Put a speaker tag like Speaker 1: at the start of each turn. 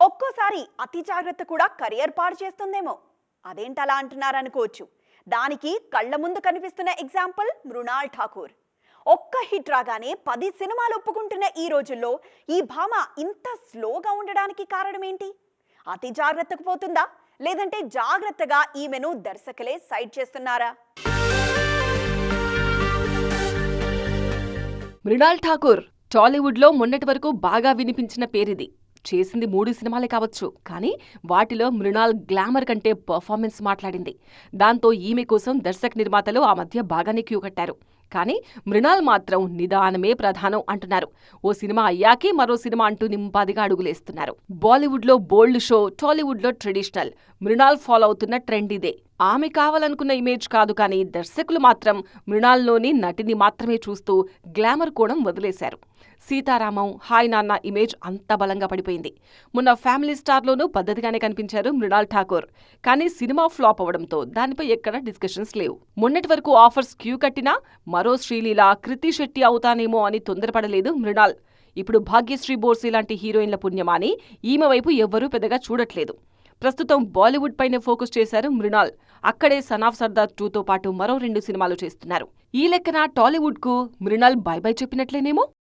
Speaker 1: ఒక్కోసారి అతి జాగ్రత్త కూడా కెరియర్ పాడు చేస్తుందేమో. అదేంటలా అంటున్నారనుకోవచ్చు. దానికి కళ్ళ ముందు కనిపిస్తున్న ఎగ్జాంపుల్ మృణాల్ ఠాకూర్. ఒక్క హిట్ రాగానే పది సినిమాలు ఒప్పుకుంటున్న ఈ రోజుల్లో ఈ భామ ఇంత స్లోగా ఉండడానికి కారణం ఏంటి అతి జాగ్రత్తకు పోతుందా? లేదంటే జాగ్రత్తగా ఈమెను దర్శకులే సైడ్ చేస్తున్నారా?
Speaker 2: మృణాల్ ఠాకూర్ టాలీవుడ్లో మొన్నటి వరకు బాగా వినిపించిన పేరిది. చేసింది మూడు సినిమాలే కావచ్చు కానీ వాటిలో మృణాల్ గ్లామర్ కంటే పర్ఫార్మెన్స్ మాట్లాడింది. దాంతో ఈమె కోసం దర్శక నిర్మాతలు ఆ మధ్య బాగానే క్యూ కట్టారు. కానీ మృణాల్ మాత్రం నిదానమే ప్రధానం అంటున్నారు. ఓ సినిమా అయ్యాకే మరో సినిమా అంటూ నింపాదిగా అడుగులేస్తున్నారు. బాలీవుడ్లో బోల్డ్ షో టాలీవుడ్లో ట్రెడిషనల్. మృణాల్ ఫాలో అవుతున్న ట్రెండ్ ఇదే. ఆమె కావాలనుకున్న ఇమేజ్ కాదు కానీ దర్శకులు మాత్రం మృణాల్లోని నటిని మాత్రమే చూస్తూ గ్లామర్ కోణం వదిలేశారు. సీతారామం హాయ్ నాన్న ఇమేజ్ అంత బలంగా పడిపోయింది. మొన్న ఫ్యామిలీ స్టార్లోనూ పద్ధతిగానే కనిపించారు మృణాల్ ఠాకూర్. కానీ సినిమా ఫ్లాప్ అవడంతో దానిపై ఎక్కడా డిస్కషన్స్ లేవు. మొన్నటి వరకు ఆఫర్స్ క్యూ కట్టినా మరో శ్రీలీల కృతి శెట్టి అవుతానేమో అని తొందరపడలేదు మృణాల్. ఇప్పుడు భాగ్యశ్రీ బోర్సి లాంటి హీరోయిన్ల పుణ్యమాని ఈమె వైపు ఎవ్వరూ పెద్దగా చూడట్లేదు. ప్రస్తుతం బాలీవుడ్ పైనే ఫోకస్ చేశారు మృణాల్. అక్కడే సనాఫ్ సర్దార్ టూతో పాటు మరో రెండు సినిమాలు చేస్తున్నారు. ఈ లెక్కన టాలీవుడ్కు మృణాల్ బై బై చెప్పినట్లేనేమో?